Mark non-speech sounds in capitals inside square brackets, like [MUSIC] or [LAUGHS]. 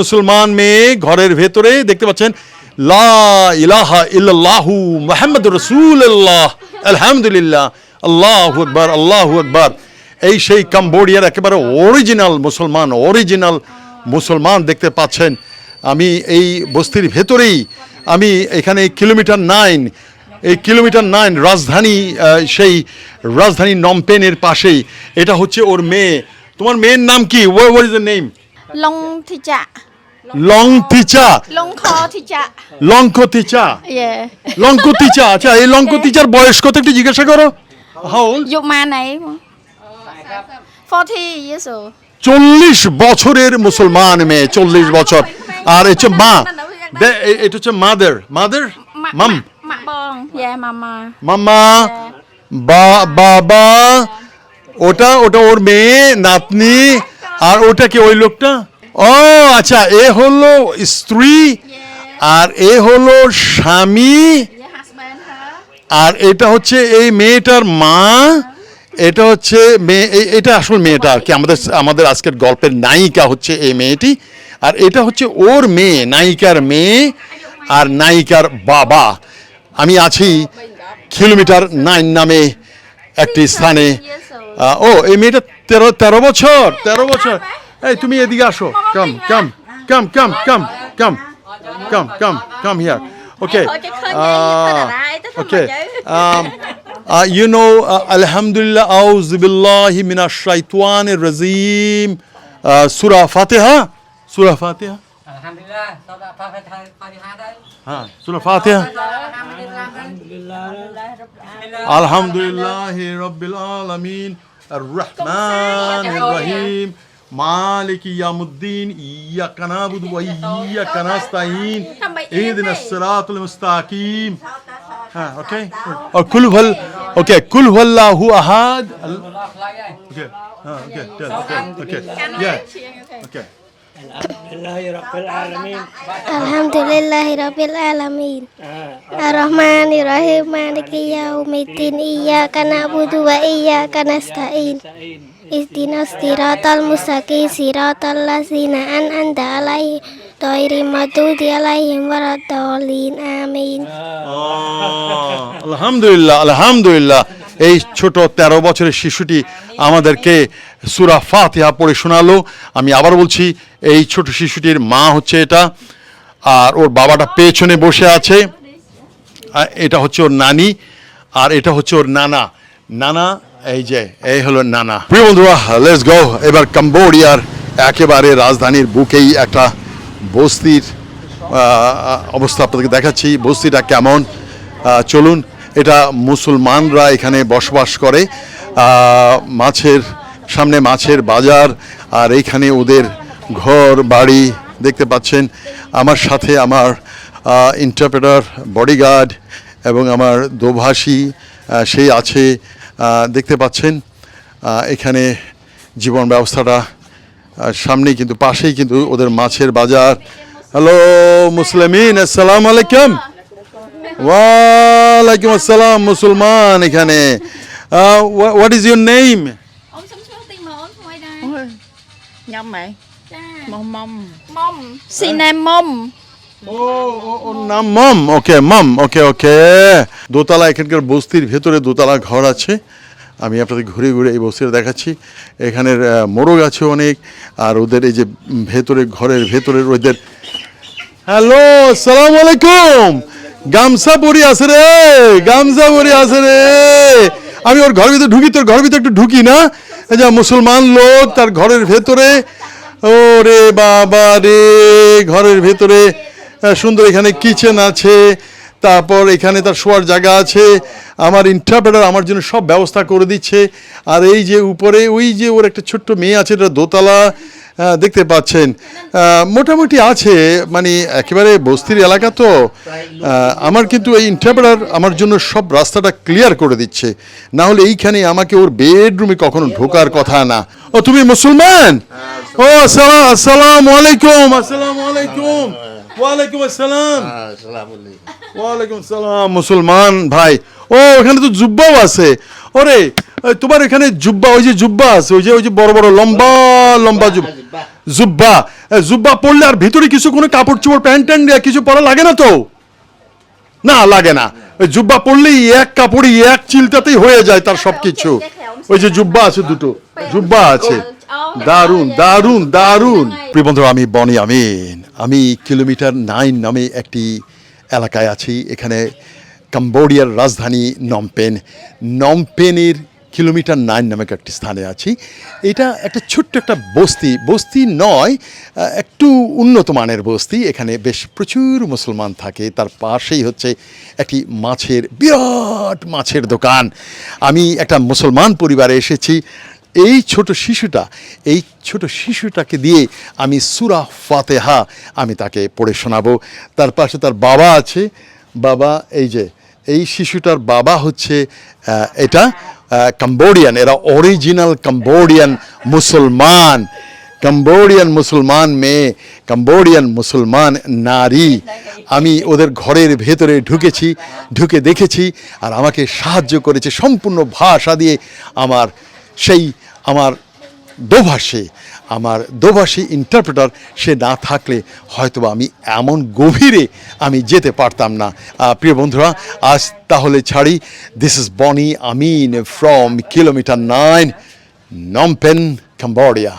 মুসলমান মেয়ে ঘরের ভেতরে দেখতে পাচ্ছেন, লা ইলাহা ইল্লাল্লাহু মুহাম্মাদুর রাসূলুল্লাহ, আলহামদুলিল্লাহ, আল্লাহু আকবার এই সেই কাম্বোডিয়ার একেবারে অরিজিনাল মুসলমান অরিজিনাল মুসলমান দেখতে পাচ্ছেন। আমি এই বস্তির ভেতরেই, আমি এখানে কিলোমিটার নাইন, এই কিলোমিটার নাইন রাজধানী সেই রাজধানী নমপেনের পাশেই। এটা হচ্ছে ওর মেয়ে। তোমার মেয়ের নাম কি? Where is the name Long teacher. Long teacher. Long call teacher. Long co teacher. Yeah. Long co teacher. আচ্ছা এই long co teacher বয়স কত একটু জিজ্ঞাসা করো How old? মা নাই 40 years old. চল্লিশ বছরের মুসলমান মেয়ে চল্লিশ বছর আর হচ্ছে মা এটা হচ্ছে মাদার মাদার মাম মামা বাবা ওটা ওটা ওর মেয়ে নাতনি আর ওটা কি ওই লোকটা ও আচ্ছা এ হলো স্ত্রী আর এ হলো স্বামী আর এটা হচ্ছে এই মেয়েটার মা এটা হচ্ছে মেয়ে এটা আসল মেয়েটা আর কি আমাদের আমাদের আজকের গল্পের নায়িকা হচ্ছে এই মেয়েটি আর এটা হচ্ছে ওর মেয়ে নায়িকার মেয়ে আর নায়িকার বাবা। আমি আছি কিলোমিটার নাইন নামে একটি স্থানে। ও এই মেয়েটা তেরো তেরো বছর তেরো বছর। এই তুমি এদিকে আসো come come come come come come come come come here okay Okay. Um, uh, you know, uh, Alhamdulillah, Auzu billahi minash shaitanir rajim. Uh, Surah Fatiha. Surah Fatiha. Surah Fatiha. Alhamdulillah. Rabbil Alameen. Ar-Rahman Ar-Rahim. مالک یوم الدین ایاک نعبد و ایاک اهدنا الصراط المستقیم ہاں اوکے اور کل ول اوکے کل هو اللہ احد اوکے اوکے اوکے اوکے Alhamdulillahirrabbilalamin Alhamdulillahirrabbilalamin ah, Ar-Rahmanirrahim. Maliki iya Iyaka na'budu wa iyaka nasta'in. Ihdinas siratal mustaqim. Siratal ladzina an'amta 'alaihim ghairil maghdubi 'alaihim waladdallin amin. Ah, alhamdulillah alhamdulillah. এই ছোট তেরো বছরের শিশুটি আমাদেরকে সুরা ফাতিহা পড়ে শোনালো। আমি আবার বলছি, এই ছোট শিশুটির মা হচ্ছে এটা, আর ওর বাবাটা পেছনে বসে আছে। এটা হচ্ছে ওর নানি, আর এটা হচ্ছে ওর নানা। নানা, এই যে, এই হলো নানা। প্রিয় বন্ধুরা লেটস গো এবার কম্বোডিয়ার একেবারে রাজধানীর বুকেই একটা বস্তির অবস্থা আপনাদেরকে দেখাচ্ছি। বস্তিটা কেমন? চলুন এটা মুসলমানরা এখানে বসবাস করে মাছের, সামনে মাছের বাজার, আর এইখানে ওদের ঘর, বাড়ি দেখতে পাচ্ছেন। আমার সাথে আমার ইন্টারপ্রেটার বডিগার্ড এবং আমার দোভাষী সেই আছে দেখতে পাচ্ছেন। এখানে জীবন ব্যবস্থাটা সামনেই কিন্তু, পাশেই কিন্তু ওদের মাছের বাজার। হ্যালো মুসলিমিন আসসালামু আলাইকুম [LAUGHS] ওয়ালাইকুম আসসালাম মুসলমান এখানে। What is your name nhóm mày. নাম মম ওকে মম ওকে ওকে দোতলা এখানকার বস্তির ভেতরে দোতলা ঘর আছে। আমি আপনাদের ঘুরে ঘুরে এই বস্তিটা দেখাচ্ছি। এখানের মোরগ আছে অনেক। আর ওদের এই যে ভেতরে ঘরের ভেতরের ওদের হ্যালো আসসালামু আলাইকুম। গামছা পরি আছে রে, গামছা পরি আছে রে। আমি ওর ঘরের ভিতরে ঢুকি, তোর ঘরের ভিতরে একটু ঢুকি না? যে মুসলমান লোক তার ঘরের ভেতরে। ও রে বাবা রে, ঘরের ভেতরে। সুন্দর এখানে কিচেন আছে, তারপর এখানে তার শোয়ার জায়গা আছে। আমার ইন্টারপ্রেটার আমার জন্য সব ব্যবস্থা করে দিচ্ছে। আর এই যে উপরে, ওই যে ওর একটা ছোট্ট মেয়ে আছে, এটা দোতলা। দেখতে পাচ্ছেন। মোটামুটি আছে মানে একেবারে বস্তির এলাকা তো। আমার কিন্তু এই ইন্টারপ্রেটার আমার জন্য সব রাস্তাটা ক্লিয়ার করে দিচ্ছে। না হলে এইখানে আমাকে ওর বেডরুমে কখনো ঢোকার কথা না। ও তুমি মুসলমান? ও আসসালাম আসসালামু আলাইকুম। আসসালামু আলাইকুম। ওয়ালাইকুম আসসালাম। ওয়ালাইকুম সালাম মুসলমান ভাই। ও এখানে তো জুব্বাও আছে। ওরে তোমার এখানে জুব্বা ওই যে জুব্বা আছে ওই যে ওই যে বড় বড় লম্বা লম্বা জুব্বা। জুব্বা। জুব্বা। পরলে আর ভিতরে কিছু কোনো কাপড় চোপড় প্যান্ট ট্যান্ট কিছু পরা লাগে না তো? না লাগে না। ওই জুব্বা পরলেই এক কাপড়ই এক চিলতাতেই হয়ে যায় তার সবকিছু। ওই যে জুব্বা আছে দুটো। জুব্বা আছে। দারুণ দারুণ দারুণ প্রিয় বন্ধুরা, আমি বনি আমিন। আমি কিলোমিটার নাইন নামে একটি এলাকায় আছি। এখানে কম্বোডিয়ার রাজধানী নমপেন। নমপেনের কিলোমিটার নাইন নামক একটি স্থানে আছি। এটা একটা ছোট্ট একটা বস্তি। বস্তি নয় একটু উন্নত মানের বস্তি। এখানে বেশ প্রচুর মুসলমান থাকে। তার পাশেই হচ্ছে একটি মাছের, বিরাট মাছের দোকান। আমি একটা মুসলমান পরিবারে এসেছি। এই ছোট শিশুটা, এই ছোট শিশুটাকে দিয়ে আমি সুরা ফাতেহা আমি তাকে পড়ে শোনাবো। তার পাশে তার বাবা আছে। বাবা, এই যে, এই শিশুটার বাবা হচ্ছে এটা। কম্বোডিয়ান এরা অরিজিনাল কম্বোডিয়ান মুসলমান কম্বোডিয়ান মুসলমান মেয়ে কম্বোডিয়ান মুসলমান নারী আমি ওদের ঘরের ভেতরে ঢুকেছি, ঢুকে দেখেছি, আর আমাকে সাহায্য করেছে সম্পূর্ণ ভাষা দিয়ে আমার সেই, আমার দোভাষী আমার দোভাষী ইন্টারপ্রেটার সে না থাকলে হয়তোবা আমি এমন গভীরে আমি যেতে পারতাম না। প্রিয় বন্ধুরা, আজ তাহলে ছাড়ি। This is Bonny Amin from kilometre nine Phnom Penh Cambodia